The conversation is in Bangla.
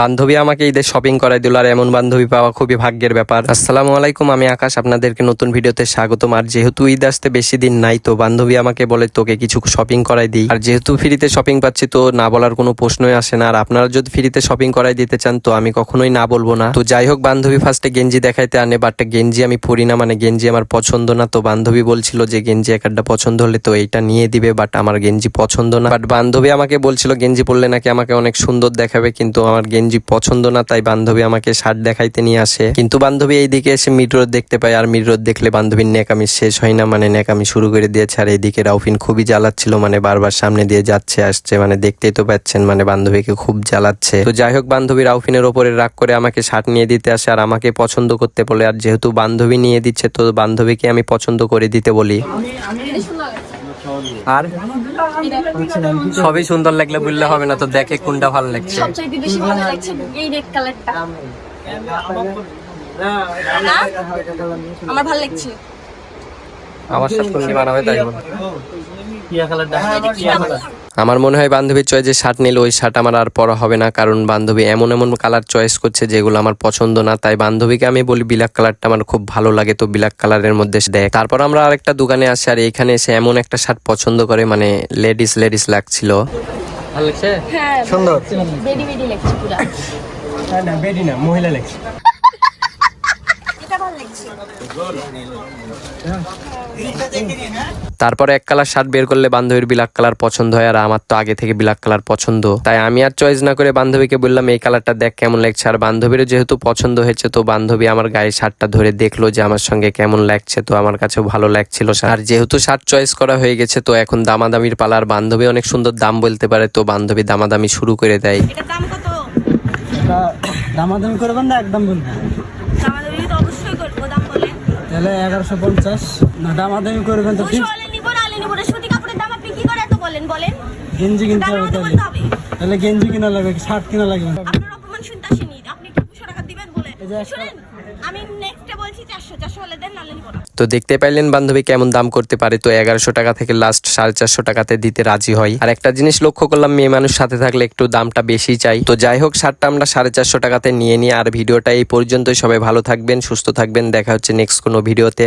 বান্ধবী আমাকে ঈদের শপিং করাই দিল আর এমন বান্ধবী পাওয়া খুবই ভাগ্যের ব্যাপার। আসসালামু আলাইকুম, আমি আকাশ। আপনাদেরকে নতুন ভিডিওতে স্বাগতম। আর যেহেতু ঈদ আসতে বেশি দিন নাই, তো বান্ধবী আমাকে বলে, তোকে কিছু শপিং করাই দিই। আর যেহেতু ফ্রিতে শপিং পাচ্ছি, তো না বলার কোনো প্রশ্নই আসে না। আর আপনারা যদি ফ্রিতে শপিং করাই দিতে চান, তো আমি কখনোই না বলব না। তো যাই হোক, বান্ধবী ফার্স্টে গেঞ্জি দেখাইতে আনে বাট গেঞ্জি আমি পরি না মানে গেঞ্জি আমার পছন্দ না। তো বান্ধবী বলছিল যে, গেঞ্জি একটা পছন্দ হলে তো এইটা নিয়ে দিবে বাট আমার গেঞ্জি পছন্দ না। বাট বান্ধবী আমাকে বলছিল, গেঞ্জি পরলে নাকি আমাকে অনেক সুন্দর দেখাবে, কিন্তু আমার গেঞ্জি পছন্দ না, তাই বান্ধবী আমাকে শার্ট দেখাইতে নিয়ে আসে। কিন্তু বান্ধবী এইদিকে এসে মিরর দেখতে পায়, আর মিরর দেখলে বান্ধবীর নেকামি শেষ হয় না মানে নেকামি শুরু করে দিয়েছে। আর এইদিকে রাউফিন খুবই জ্বালাচ্ছিল মানে বারবার সামনে দিয়ে যাচ্ছে, আসছে মানে দেখতেই তো পাচ্ছেন মানে বান্ধবীকে খুব জ্বালাচ্ছে। তো যাই হোক, বান্ধবী রাউফিনের ওপরে রাগ করে আমাকে শার্ট নিয়ে দিতে আসে, আর আমাকে পছন্দ করতে বলে, আর যেহেতু বান্ধবী নিয়ে দিচ্ছে, তো বান্ধবীকে আমি পছন্দ করে দিতে বলি। আর সবই সুন্দর লাগলে বললে হবে না তো দেখে কোনটা ভালো লাগছে। সবচাইতে বেশি ভালো লাগছে এই রেড কালারটা আমার ভালো লাগছে। আমার সাথে মানাবে তাই বল। এটা আমার মনে হয় বান্ধবীর চয়েস যে শার্ট নিলে ওই শার্ট আমার আর পরা হবে না কারণ বান্ধবী এমন এমন কালার চয়েস করছে যেগুলো আমার পছন্দ না তাই বান্ধবীকে আমি বলি ব্ল্যাক কালারটা আমার খুব ভালো লাগে তো ব্ল্যাক কালারের মধ্যে দেয় তারপর আমরা আরেকটা দোকানে আসি আর এখানে এসে এমন একটা শার্ট পছন্দ করে মানে লেডিস লেডিস লাগছিল। ভালো লাগছে? হ্যাঁ সুন্দর। বেডি বেডি লাগছে পুরো। না বেডি না মহিলা লাগছে এটা ভালো লাগছে। তারপরে এক কালার শার্ট বের করলে বান্ধবীর ব্ল্যাক কালার পছন্দ হয় আর আমার তো আগে থেকে ব্ল্যাক কালার পছন্দ। তাই আমি আর চয়েস না করে বান্ধবীকে বললাম এই কালারটা দেখ কেমন লাগছে। আর বান্ধবীর যেহেতু পছন্দ হয়েছে তো বান্ধবী আমার গায়ে শার্টটা ধরে দেখল যে আমার সঙ্গে কেমন লাগছে তো আমার কাছেও ভালো লাগছিল আর যেহেতু শার্ট চয়েস করা হয়ে গেছে তো এখন দামাদামির পালার বান্ধবী অনেক সুন্দর দাম বলতে পারে তো বান্ধবী দামাদামি শুরু করে দেয়। দামাদামি করবেন না একদম বলবেন আমাদের তো অবশ্যই করব দাম বলে তাহলে এগারোশো পঞ্চাশ। না দামাদামি করবেন তো ঠিক দাম গেঞ্জি কিনতে হবে তাহলে। তাহলে গেঞ্জি কিনা লাগবে শার্ট কিনা লাগবে? আপনার অপমান শুনতে তো দেখতে পাইলেন বান্ধবী কেমন দাম করতে পারে? তো এগারোশো টাকা থেকে লাস্ট সাড়ে চারশো টাকাতে দিতে রাজি হয়। আর একটা জিনিস লক্ষ্য করলাম মেয়ে মানুষ সাথে থাকলে একটু দামটা বেশি চাই। তো যাই হোক শার্টটা আমরা সাড়ে চারশো টাকাতে নিয়ে নিই। আর ভিডিওটা এই পর্যন্তই। সবাই ভালো থাকবেন সুস্থ থাকবেন। দেখা হচ্ছে নেক্সট কোনো ভিডিওতে।